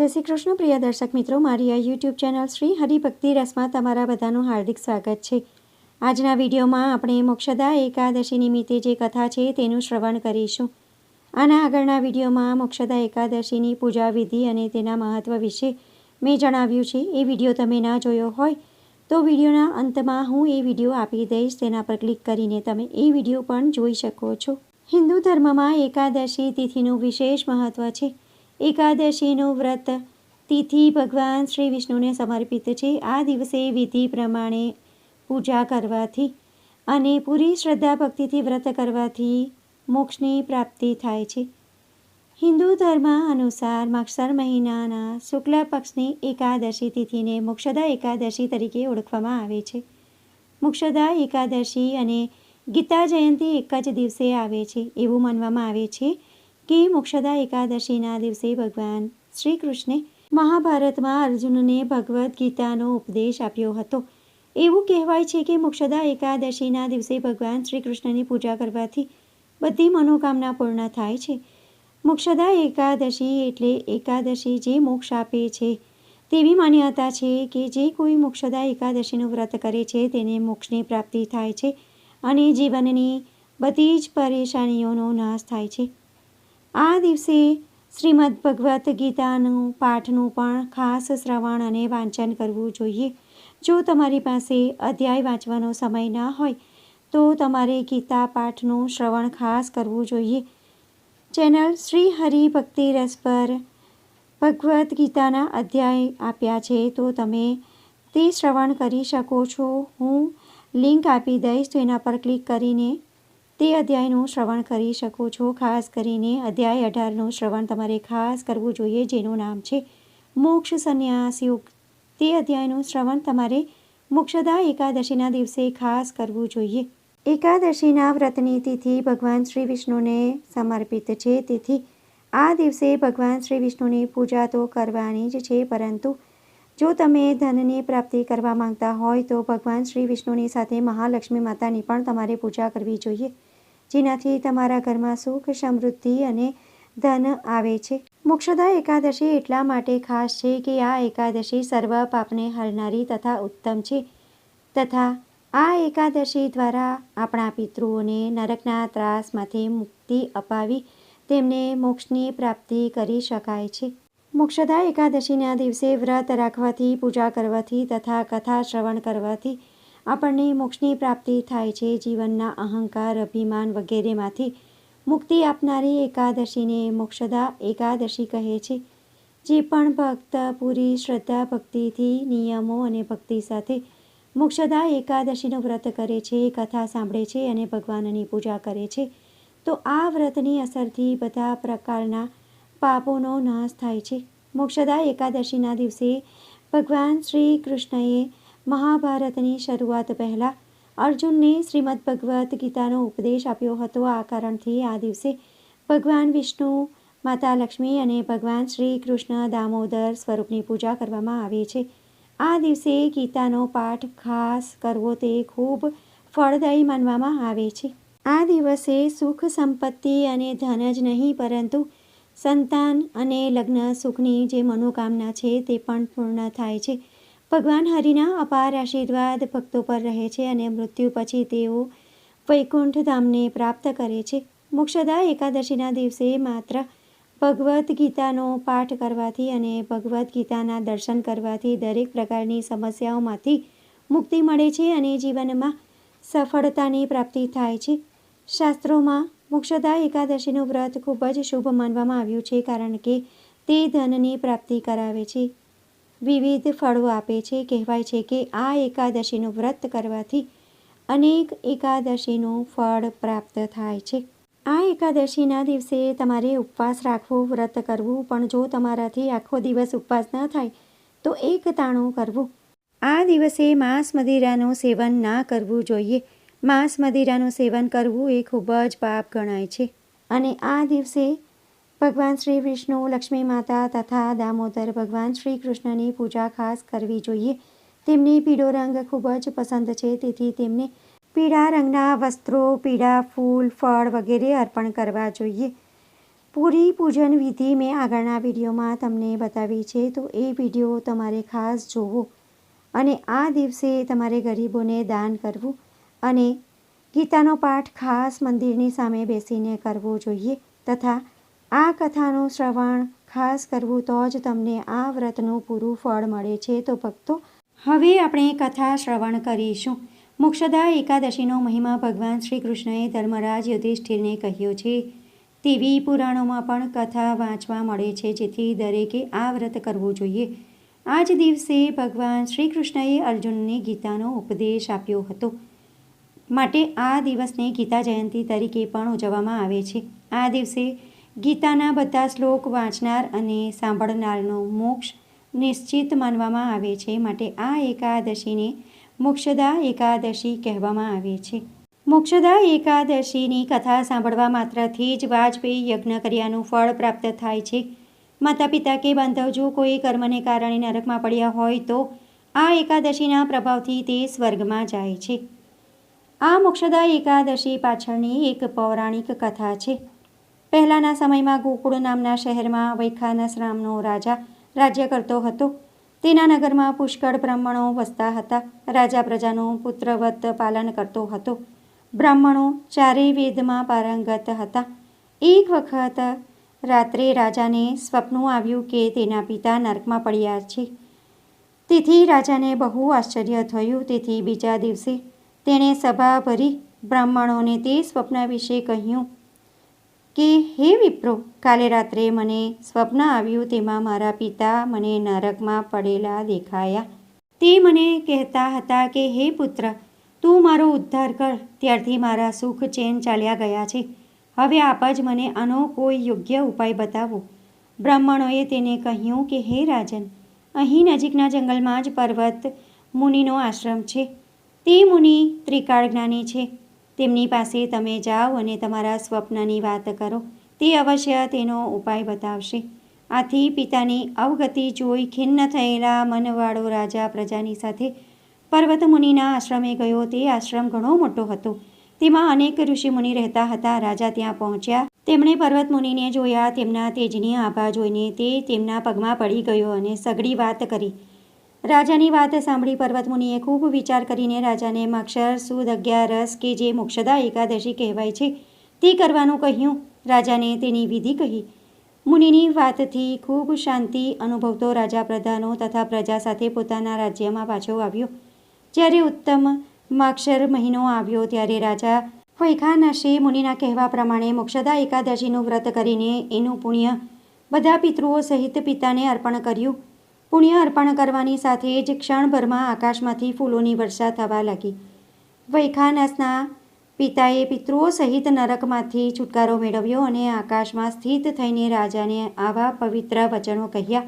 જય શ્રી કૃષ્ણ, પ્રિય દર્શક મિત્રો. મારી આ યુટ્યુબ ચેનલ શ્રી હરિભક્તિ રસમાં તમારા બધાનું હાર્દિક સ્વાગત છે. આજના વિડીયોમાં આપણે મોક્ષદા એકાદશી નિમિત્તે જે કથા છે તેનું શ્રવણ કરીશું. આના આગળના વિડીયોમાં મોક્ષદા એકાદશીની પૂજા વિધિ અને તેના મહત્ત્વ વિશે મેં જણાવ્યું છે. એ વીડિયો તમે ના જોયો હોય તો વિડીયોના અંતમાં હું એ વીડિયો આપી દઈશ. તેના પર ક્લિક કરીને તમે એ વીડિયો પણ જોઈ શકો છો. હિન્દુ ધર્મમાં એકાદશી તિથિનું વિશેષ મહત્ત્વ છે. એકાદશીનું વ્રત. તિથિ ભગવાન શ્રી વિષ્ણુને સમર્પિત છે. આ દિવસે વિધિ પ્રમાણે પૂજા કરવાથી અને પૂરી શ્રદ્ધા ભક્તિથી વ્રત કરવાથી મોક્ષની પ્રાપ્તિ થાય છે. હિન્દુ ધર્મ અનુસાર માક્ષર મહિનાના શુક્લ પક્ષની એકાદશી તિથિને મોક્ષદા એકાદશી તરીકે ઓળખવામાં આવે છે. મોક્ષદા એકાદશી અને ગીતા જયંતિ એક જ દિવસે આવે છે એવું માનવામાં આવે છે. કે મોક્ષદા એકાદશીના દિવસે ભગવાન શ્રી કૃષ્ણે મહાભારતમાં અર્જુનને ભગવદ્ ગીતાનો ઉપદેશ આપ્યો હતો. એવું કહેવાય છે કે મોક્ષદા એકાદશીના દિવસે ભગવાન શ્રી કૃષ્ણની પૂજા કરવાથી બધી મનોકામના પૂર્ણ થાય છે. મોક્ષદા એકાદશી એટલે એકાદશી જે મોક્ષ આપે છે તેવી માન્યતા છે કે જે કોઈ મોક્ષદા એકાદશીનું વ્રત કરે છે તેને મોક્ષની પ્રાપ્તિ થાય છે અને જીવનની બધી જ પરેશાનીઓનો નાશ થાય છે. આ દિવસે શ્રીમદ ભગવદ્ ગીતાનું પાઠનું પણ ખાસ શ્રવણ અને વાંચન કરવું જોઈએ. જો તમારી પાસે અધ્યાય વાંચવાનો સમય ના હોય, તો તમારે ગીતા પાઠનું શ્રવણ ખાસ કરવું જોઈએ. ચેનલ શ્રી હરિ ભક્તિ રસ પર ભગવદ્ ગીતાના અધ્યાય આપ્યા છે, તો તમે તે શ્રવણ કરી શકો છો. હું લિંક આપી દઈશ, તો એના પર ક્લિક કરીને તે અધ્યાયનું શ્રવણ કરી શકો છો. ખાસ કરીને અધ્યાય અઢારનું શ્રવણ તમારે ખાસ કરવું જોઈએ, જેનું નામ છે મોક્ષ સંન્યાસ યુગ. તે અધ્યાયનું શ્રવણ તમારે મોક્ષદા એકાદશીના દિવસે ખાસ કરવું જોઈએ. એકાદશીના વ્રતની તિથિ ભગવાન શ્રી વિષ્ણુને સમર્પિત છે. તેથી આ દિવસે ભગવાન શ્રી વિષ્ણુની પૂજા તો કરવાની જ છે, પરંતુ જો તમે ધનની પ્રાપ્તિ કરવા માંગતા હોય તો ભગવાન શ્રી વિષ્ણુની સાથે મહાલક્ષ્મી માતાની પણ તમારે પૂજા કરવી જોઈએ. જેનાથી તમારા ઘરમાં સુખ, સમૃદ્ધિ અને ધન આવે છે. મોક્ષદા એકાદશી એટલા માટે ખાસ છે કે આ એકાદશી સર્વ પાપને હરનારી તથા ઉત્તમ છે. તથા આ એકાદશી દ્વારા આપણા પિતૃઓને નરકના ત્રાસમાંથી મુક્તિ અપાવી તેમને મોક્ષની પ્રાપ્તિ કરી શકાય છે. મોક્ષદા એકાદશીના દિવસે વ્રત રાખવાથી, પૂજા કરવાથી તથા કથા શ્રવણ કરવાથી આપણને મોક્ષની પ્રાપ્તિ થાય છે. જીવનના અહંકાર, અભિમાન વગેરેમાંથી મુક્તિ આપનારી એકાદશીને મોક્ષદા એકાદશી કહે છે. જે પણ ભક્ત, પૂરી, શ્રદ્ધા, ભક્તિથી નિયમો અને ભક્તિ સાથે મોક્ષદા એકાદશીનું વ્રત કરે છે, કથા સાંભળે છે અને ભગવાનની પૂજા કરે છે, તો આ વ્રતની અસરથી બધા પ્રકારના પાપોનો નાશ થાય છે. મોક્ષદા એકાદશીના દિવસે ભગવાન શ્રી કૃષ્ણએ મહાભારતની શરૂઆત પહેલાં અર્જુનને શ્રીમદ ભગવદ્ ગીતાનો ઉપદેશ આપ્યો હતો. આ કારણથી આ દિવસે ભગવાન વિષ્ણુ, માતા લક્ષ્મી અને ભગવાન શ્રી કૃષ્ણ દામોદર સ્વરૂપની પૂજા કરવામાં આવે છે. આ દિવસે ગીતાનો પાઠ ખાસ કરવો તે ખૂબ ફળદાયી માનવામાં આવે છે. આ દિવસે સુખ સંપત્તિ અને ધન જ નહીં, પરંતુ સંતાન અને લગ્ન સુખની જે મનોકામના છે તે પણ પૂર્ણ થાય છે. ભગવાન હરિના અપાર આશીર્વાદ ભક્તો પર રહે છે અને મૃત્યુ પછી તેઓ વૈકુંઠ ધામને પ્રાપ્ત કરે છે. મોક્ષદા એકાદશીના દિવસે માત્ર ભગવદ્ ગીતાનો પાઠ કરવાથી અને ભગવદ્ ગીતાના દર્શન કરવાથી દરેક પ્રકારની સમસ્યાઓમાંથી મુક્તિ મળે છે અને જીવનમાં સફળતાની પ્રાપ્તિ થાય છે. શાસ્ત્રોમાં મોક્ષદા એકાદશીનું વ્રત ખૂબ જ શુભ માનવામાં આવ્યું છે કારણ કે તે ધનની પ્રાપ્તિ કરાવે છે. વિવિધ ફળો આપે છે. કહેવાય છે કે આ એકાદશીનું વ્રત કરવાથી અનેક એકાદશીનું ફળ પ્રાપ્ત થાય છે. આ એકાદશીના દિવસે તમારે ઉપવાસ રાખવો, વ્રત કરવું, પણ જો તમારાથી આખો દિવસ ઉપવાસ ન થાય, તો એક તાણું કરવું. આ દિવસે માંસ મદિરાનું સેવન ના કરવું જોઈએ. માંસ મદિરાનું સેવન કરવું એ ખૂબ જ પાપ ગણાય છે. અને આ દિવસે ભગવાન શ્રી વિષ્ણુ, લક્ષ્મી માતા તથા દામોદર ભગવાન શ્રી કૃષ્ણની પૂજા ખાસ કરવી જોઈએ. તેમને પીળો રંગ ખૂબ જ પસંદ છે, તેથી તેમને પીળા રંગના વસ્ત્રો, પીળા ફૂલ, ફળ વગેરે અર્પણ કરવા જોઈએ. પૂરી પૂજન વિધિ મેં આગળના વિડીયોમાં તમને બતાવી છે, તો એ વીડિયો તમારે ખાસ જોવો. અને આ દિવસે તમારે ગરીબોને દાન કરવું અને ગીતાનો પાઠ ખાસ મંદિરની સામે બેસીને કરવો જોઈએ તથા આ કથાનું શ્રવણ ખાસ કરવું તો જ તમને આ વ્રતનું પૂરું ફળ મળે છે. તો ભક્તો, હવે આપણે કથા શ્રવણ કરીશું. મોક્ષદા એકાદશીનો મહિમા ભગવાન શ્રી કૃષ્ણએ ધર્મરાજ યુધિષ્ઠિરને કહ્યો છે. તેવી પુરાણોમાં પણ કથા વાંચવા મળે છે, જેથી દરેકે આ વ્રત કરવું જોઈએ. આ જ દિવસે ભગવાન શ્રી કૃષ્ણએ અર્જુનને ગીતાનો ઉપદેશ આપ્યો હતો. માટે આ દિવસને ગીતા જયંતી તરીકે પણ ઉજવવામાં આવે છે. આ દિવસે ગીતાના બધા શ્લોક વાંચનાર અને સાંભળનારનો મોક્ષ નિશ્ચિત માનવામાં આવે છે. માટે આ એકાદશીને મોક્ષદા એકાદશી કહેવામાં આવે છે. મોક્ષદા એકાદશીની કથા સાંભળવા માત્રથી જ વાજપેયી યજ્ઞ કર્યાનું ફળ પ્રાપ્ત થાય છે. માતા પિતા કે બાંધવ જો કોઈ કર્મને કારણે નરકમાં પડ્યા હોય તો આ એકાદશીના પ્રભાવથી તે સ્વર્ગમાં જાય છે. આ મોક્ષદા એકાદશી પાછળની એક પૌરાણિક કથા છે. પહેલાંના સમયમાં ગોકુળ નામના શહેરમાં વૈખાનસ નામનો રાજા રાજ્ય કરતો હતો. તેના નગરમાં પુષ્કળ બ્રાહ્મણો વસતા હતા. રાજા પ્રજાનું પુત્રવત પાલન કરતો હતો. બ્રાહ્મણો ચારેય વેદમાં પારંગત હતા. એક વખત રાત્રે રાજાને સ્વપ્ન આવ્યું કે તેના પિતા નર્કમાં પડ્યા છે. તેથી રાજાને બહુ આશ્ચર્ય થયું. તેથી બીજા દિવસે તેણે સભા ભરી. બ્રાહ્મણોને તે સ્વપ્ન વિશે કહ્યું. કે, હે વિપ્રો, કાલે રાત્રે મને સ્વપ્ન આવ્યું, તેમાં મારા પિતા મને નરકમાં પડેલા દેખાયા. તે મને કહેતા હતા કે, હે પુત્ર, તું મારો ઉદ્ધાર કર, ત્યારથી મારા સુખ ચેન ચાલ્યા ગયા છે. હવે આપ જ મને આનો કોઈ યોગ્ય ઉપાય બતાવો. બ્રાહ્મણોએ તેને કહ્યું કે, હે રાજન, અહીં નજીકના જંગલમાં જ પર્વત મુનિનો આશ્રમ છે. તે મુનિ ત્રિકાળ જ્ઞાની છે. તેમની પાસે તમે જાઓ અને તમારા સ્વપ્નની વાત કરો. તે અવશ્ય તેનો ઉપાય બતાવશે. આથી પિતાની અવગતિ જોઈ ખિન્ન થયેલા મનવાળો રાજા પ્રજાની સાથે પર્વત મુનિના આશ્રમે ગયો. તે આશ્રમ ઘણો મોટો હતો. તેમાં અનેક ઋષિમુનિ રહેતા હતા. રાજા ત્યાં પહોંચ્યા. તેમણે પર્વત મુનિને જોયા. તેમના તેજની આભા જોઈને તે તેમના પગમાં પડી ગયો અને સઘળી વાત કરી. રાજાની વાત સાંભળી પર્વતમુનિએ ખૂબ વિચાર કરીને રાજાને મક્ષર, સુદ, અગિયારસ કે જે મોક્ષદા એકાદશી કહેવાય છે, તે કરવાનું કહ્યું. રાજાને તેની વિધિ કહી. મુનિની વાતથી ખૂબ શાંતિ અનુભવતો રાજા પ્રધાનો તથા પ્રજા સાથે પોતાના રાજ્યમાં પાછો આવ્યો. જ્યારે ઉત્તમ માક્ષર મહિનો આવ્યો ત્યારે રાજા વૈખાનશે મુનિના કહેવા પ્રમાણે મોક્ષદા એકાદશીનું વ્રત કરીને એનું પુણ્ય બધા પિતૃઓ સહિત પિતાને અર્પણ કર્યું. પુણ્ય અર્પણ કરવાની સાથે જ ક્ષણભરમાં આકાશમાંથી ફૂલોની વર્ષા થવા લાગી. વૈખાનસના પિતાએ પિતૃઓ સહિત નરકમાંથી છુટકારો મેળવ્યો અને આકાશમાં સ્થિત થઈને રાજાને આવા પવિત્ર વચનો કહ્યા,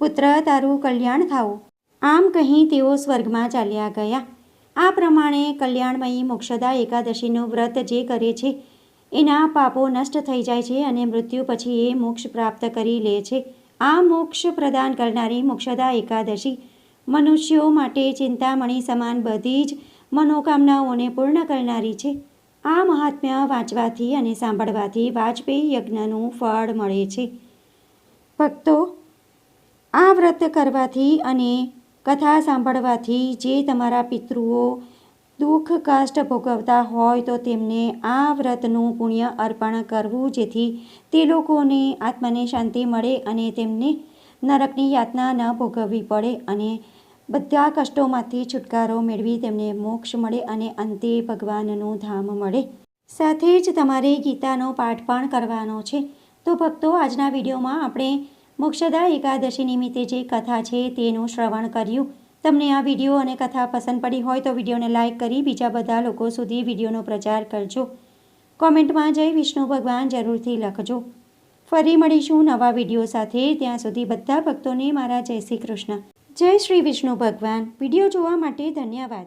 પુત્ર, તારું કલ્યાણ થાઓ. આમ કહી તેઓ સ્વર્ગમાં ચાલ્યા ગયા. આ પ્રમાણે કલ્યાણમયી મોક્ષદા એકાદશીનું વ્રત જે કરે છે, એના પાપો નષ્ટ થઈ જાય છે અને મૃત્યુ પછી એ મોક્ષ પ્રાપ્ત કરી લે છે. આ મોક્ષ પ્રદાન કરનારી મોક્ષદા એકાદશી. મનુષ્યો માટે ચિંતામણી સમાન બધી જ મનોકામનાઓને પૂર્ણ કરનારી છે. આ મહાત્મ્ય વાંચવાથી અને સાંભળવાથી વાજપેયી યજ્ઞનું ફળ મળે છે. ભક્તો, આ વ્રત કરવાથી અને કથા સાંભળવાથી જે તમારા પિતૃઓ દુઃખ કષ્ટ ભોગવતા હોય તો તેમને આ વ્રતનું પુણ્ય અર્પણ કરવું જેથી તે લોકોને આત્માને શાંતિ મળે અને તેમને નરકની યાતના ન ભોગવવી પડે અને બધા કષ્ટોમાંથી છુટકારો મેળવી તેમને મોક્ષ મળે અને અંતે ભગવાનનું ધામ મળે. સાથે જ તમારે ગીતાનો પાઠ પણ કરવાનો છે. તો ભક્તો, આજના વિડીયોમાં આપણે મોક્ષદા એકાદશી નિમિત્તે જે કથા છે તેનું શ્રવણ કર્યું. તમને આ વીડિયો અને કથા પસંદ પડી હોય તો વિડીયોને લાઇક કરી બીજા બધા લોકો સુધી વિડીયોનો પ્રચાર કરજો. કોમેન્ટમાં જય વિષ્ણુ ભગવાન જરૂરથી લખજો. ફરી મળીશું નવા વીડિયો સાથે. ત્યાં સુધી બધા ભક્તોને મારા જય શ્રી કૃષ્ણ. જય શ્રી વિષ્ણુ ભગવાન. વીડિયો જોવા માટે ધન્યવાદ.